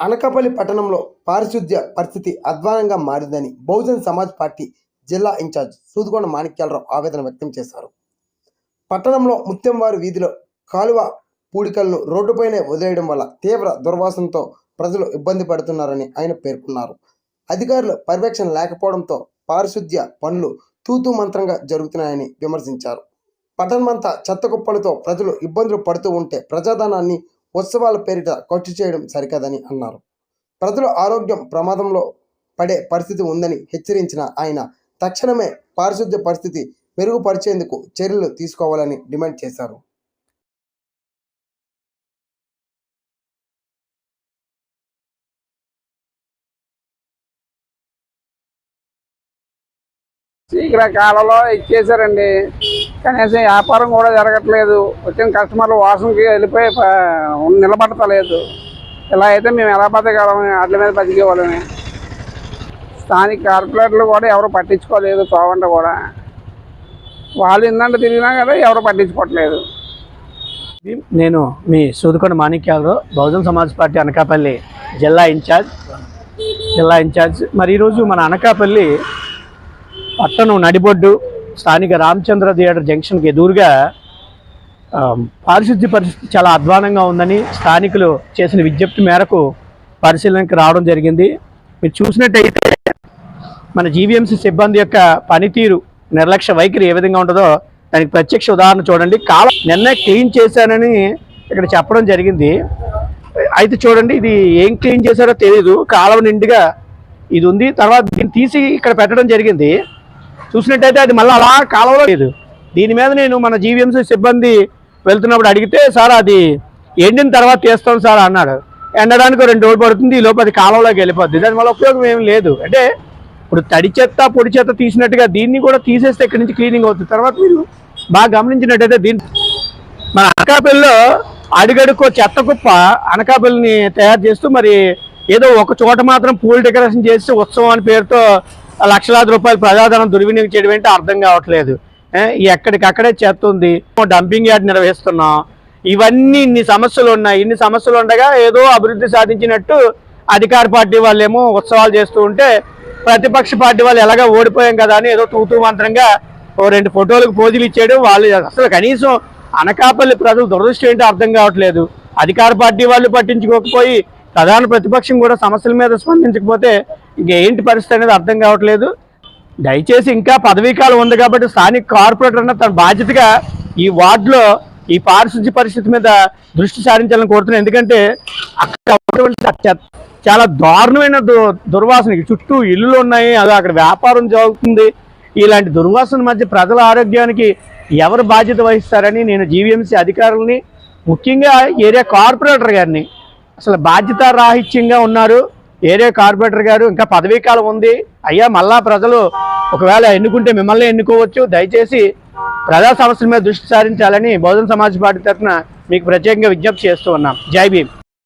అనకాపల్లి పట్టణంలో పారిశుద్ధ్య పరిస్థితి అధ్వానంగా మారిందని బహుజన్ సమాజ్ పార్టీ జిల్లా ఇన్ఛార్జ్ సూదుగొండ మాణిక్యాలరావు ఆవేదన వ్యక్తం చేశారు. పట్టణంలో ముత్యంవారి వీధిలో కాలువ పూడికలను రోడ్డుపైనే వదిలేయడం వల్ల తీవ్ర దుర్వాసనతో ప్రజలు ఇబ్బంది పడుతున్నారని ఆయన పేర్కొన్నారు. అధికారులు పర్యవేక్షణ లేకపోవడంతో పారిశుద్ధ్య పనులు తూతూ మంత్రంగా జరుగుతున్నాయని విమర్శించారు. పట్టణమంతా చెత్త కుప్పలతో ప్రజలు ఇబ్బందులు పడుతూ ఉంటే ప్రజాధనాన్ని ఉత్సవాల పేరిట ఖర్చు చేయడం సరికాదని అన్నారు. ప్రజల ఆరోగ్యం ప్రమాదంలో పడే పరిస్థితి ఉందని హెచ్చరించిన ఆయన తక్షణమే పారిశుద్ధ్య పరిస్థితి మెరుగుపరిచేందుకు చర్యలు తీసుకోవాలని డిమాండ్ చేశారు. శీఘ్రకాలంలో ఇచ్చేసారండి కనీసం వ్యాపారం కూడా జరగట్లేదు. వచ్చిన కస్టమర్లు వాసనకి వెళ్ళిపోయి నిలబడతలేదు. ఇలా అయితే మేము ఎలా బతకగలం వాటి మీద బతికేవాళ్ళమే. స్థానిక కార్పొరేటర్లు కూడా ఎవరు పట్టించుకోలేదు తోవంట కూడా. వాళ్ళు ఇందంటే తిరిగినా కదా ఎవరు పట్టించుకోవట్లేదు. నేను మీ సూదుకొండ మాణిక్యాలరావు బహుజన్ సమాజ్ పార్టీ అనకాపల్లి జిల్లా ఇన్ఛార్జ్. జిల్లా ఇన్ఛార్జ్. మరి ఈరోజు మన అనకాపల్లి పట్టణం నడిబొడ్డు స్థానిక రామచంద్ర థియేటర్ జంక్షన్కి ఎదురుగా పారిశుద్ధ్య పరిస్థితి చాలా అధ్వానంగా ఉందని స్థానికులు చేసిన విజ్ఞప్తి మేరకు పరిశీలనకి రావడం జరిగింది. మీరు చూసినట్టయితే మన జీవీఎంసీ సిబ్బంది యొక్క పనితీరు నిర్లక్ష్య వైఖరి ఏ విధంగా ఉంటుందో దానికి ప్రత్యక్ష ఉదాహరణ చూడండి. కాల నిన్నే క్లీన్ చేశానని ఇక్కడ చెప్పడం జరిగింది. అయితే చూడండి ఇది ఏం క్లీన్ చేశారో తెలియదు కాలం నిండుగా ఇది ఉంది. తర్వాత దీన్ని తీసి ఇక్కడ పెట్టడం జరిగింది. చూసినట్టయితే అది మళ్ళీ అలా కాలంలో లేదు. దీని మీద నేను మన జీవీఎంసీ సిబ్బంది వెళ్తున్నప్పుడు అడిగితే సార్ అది ఎండిన తర్వాత తీస్తాం సార్ అన్నాడు. ఎండడానికి రెండు రోజులు పడుతుంది. ఈ లోపు అది కాలంలోకి వెళ్ళిపోద్ది. దానివల్ల ఉపయోగం ఏం లేదు. అంటే ఇప్పుడు తడి చెత్త పొడి చెత్త తీసినట్టుగా దీన్ని కూడా తీసేస్తే ఇక్కడి నుంచి క్లీనింగ్ అవుతుంది. తర్వాత మీరు బాగా గమనించినట్టయితే దీని మన అనకాపల్లిలో అడుగడుకో చెత్త కుప్ప అనకాపల్లిని తయారు చేస్తూ మరి ఏదో ఒక చోట మాత్రం పూల్ డెకరేషన్ చేసి ఉత్సవం అని పేరుతో లక్షలాది రూపాయలు ప్రజాధనం దుర్వినియోగం చేయడం ఏంటో అర్థం కావట్లేదు. ఎక్కడికక్కడే చెత్త ఉంది. డంపింగ్ యార్డ్ నిర్వహిస్తున్నాం. ఇవన్నీ ఇన్ని సమస్యలు ఉన్నాయి. ఇన్ని సమస్యలు ఉండగా ఏదో అభివృద్ధి సాధించినట్టు అధికార పార్టీ వాళ్ళేమో ఉత్సవాలు చేస్తూ ఉంటే ప్రతిపక్ష పార్టీ వాళ్ళు ఎలాగ ఓడిపోయాం కదా అని ఏదో తూతూ మంత్రంగా ఓ రెండు ఫోటోలకు పోజులు ఇచ్చాడు. వాళ్ళు అసలు కనీసం అనకాపల్లి ప్రజలు దురదృష్టం ఏంటో అర్థం కావట్లేదు. అధికార పార్టీ వాళ్ళు పట్టించుకోకపోయి ప్రధాన ప్రతిపక్షం కూడా సమస్యల మీద స్పందించకపోతే ఇంకేంటి పరిస్థితి అనేది అర్థం కావట్లేదు. దయచేసి ఇంకా పదవీకాలం ఉంది కాబట్టి స్థానిక కార్పొరేటర్ అన్న తన బాధ్యతగా ఈ వార్డులో ఈ పారిశుద్ధ్య పరిస్థితి మీద దృష్టి సారించాలని కోరుతున్నాను. ఎందుకంటే అక్కడ చాలా దారుణమైన దు- దుర్వాసన. చుట్టూ ఇల్లులు ఉన్నాయి అది అక్కడ వ్యాపారం జరుగుతుంది. ఇలాంటి దుర్వాసన మధ్య ప్రజల ఆరోగ్యానికి ఎవరు బాధ్యత వహిస్తారని నేను జీవీఎంసీ అధికారులని ముఖ్యంగా ఏరియా కార్పొరేటర్ గారిని. అసలు బాధ్యత రాహిత్యంగా ఉన్నారు ఏరియా కార్పొరేటర్ గారు. ఇంకా పదవీ కాలం ఉంది. అయ్యా మళ్ళా ప్రజలు ఒకవేళ ఎన్నుకుంటే మిమ్మల్ని ఎన్నుకోవచ్చు. దయచేసి ప్రజా సమస్యల మీద దృష్టి సారించాలని బహుజన సమాజ్ పార్టీ తరఫున మీకు ప్రత్యేకంగా విజ్ఞప్తి చేస్తూ ఉన్నాం. జై భీమ్.